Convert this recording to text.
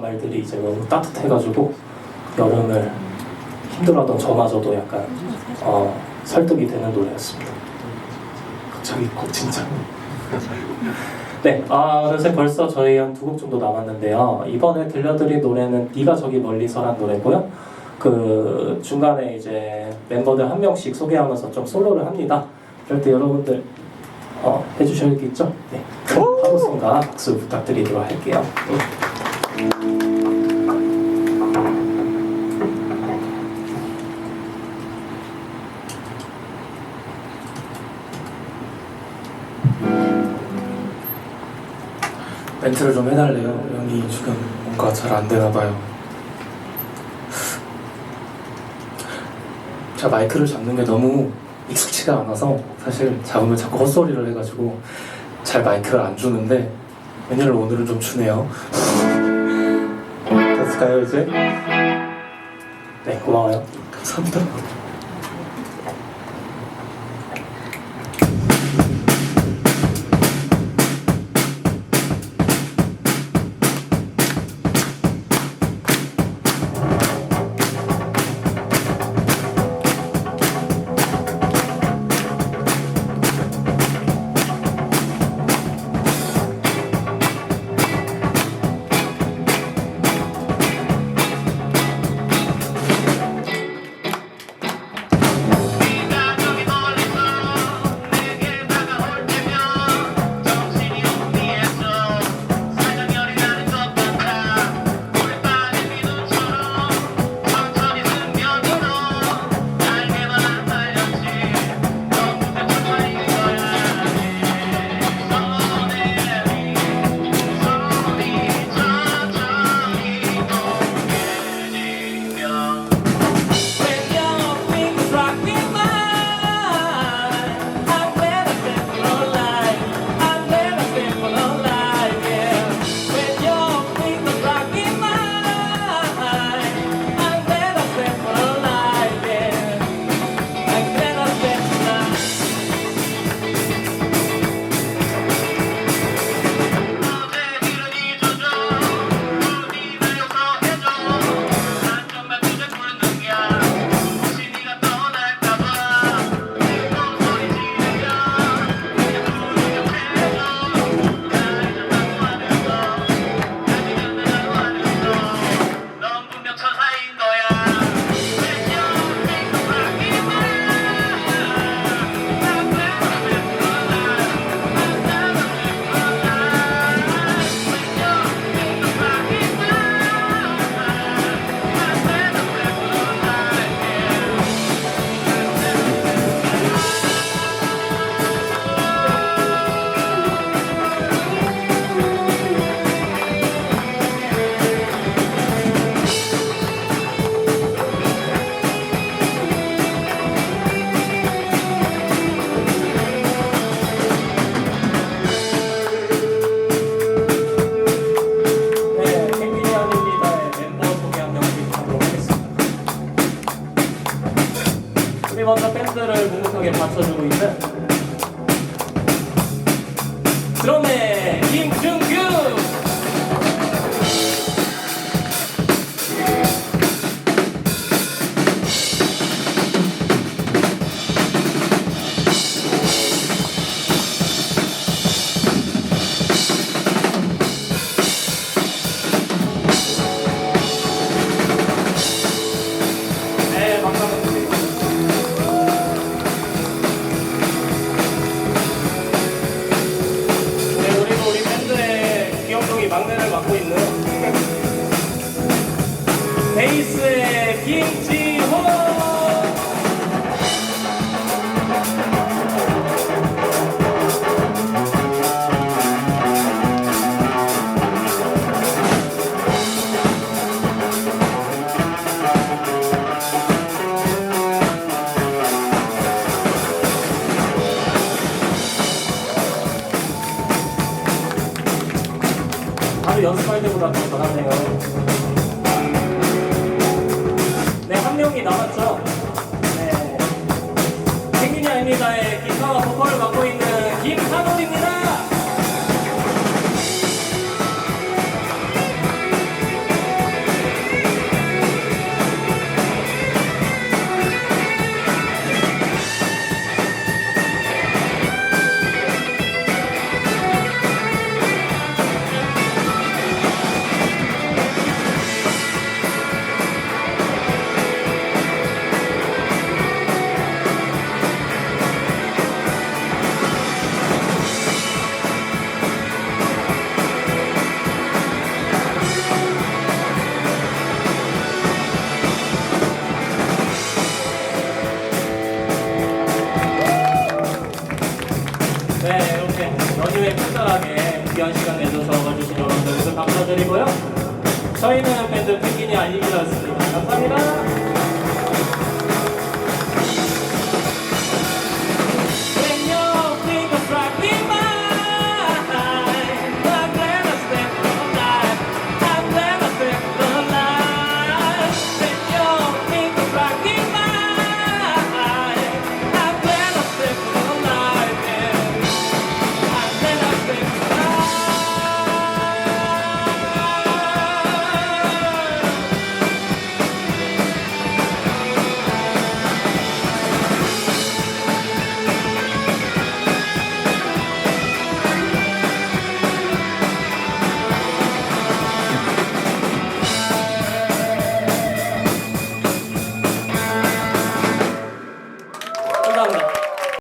말들이 이제 너무 따뜻해가지고 여름을 힘들어하던 저마저도 약간 어, 설득이 되는 노래였습니다. 갑자기 꼭 진짜. 네, 아, 그래서 벌써 저희 한 두 곡 정도 남았는데요. 이번에 들려드릴 노래는 네가 저기 멀리서란 노래고요. 그 중간에 이제 멤버들 한 명씩 소개하면서 좀 솔로를 합니다. 그럴 때 여러분들 어, 해주셔야겠죠? 네, 파도승과 박수 부탁드리도록 할게요. 네. 멘트를 좀 해달래요. 형이 지금 뭔가 잘 안 되나 봐요. 제가 마이크를 잡는 게 너무 익숙치가 않아서 사실 잡으면 자꾸 헛소리를 해가지고 잘 마이크를 안 주는데 웬일로 오늘은 좀 주네요. 됐을까요 이제? 네, 고마워요. 감사합니다. 먼저 밴드를 묵묵하게 받쳐주고 있는 드럼의 김준 잘 대회 특별하게 귀한 시간 내줘서 와주신 여러분들 감사드리고요. 저희는 밴드 펭귄이 아니기로 했습니다. 감사합니다.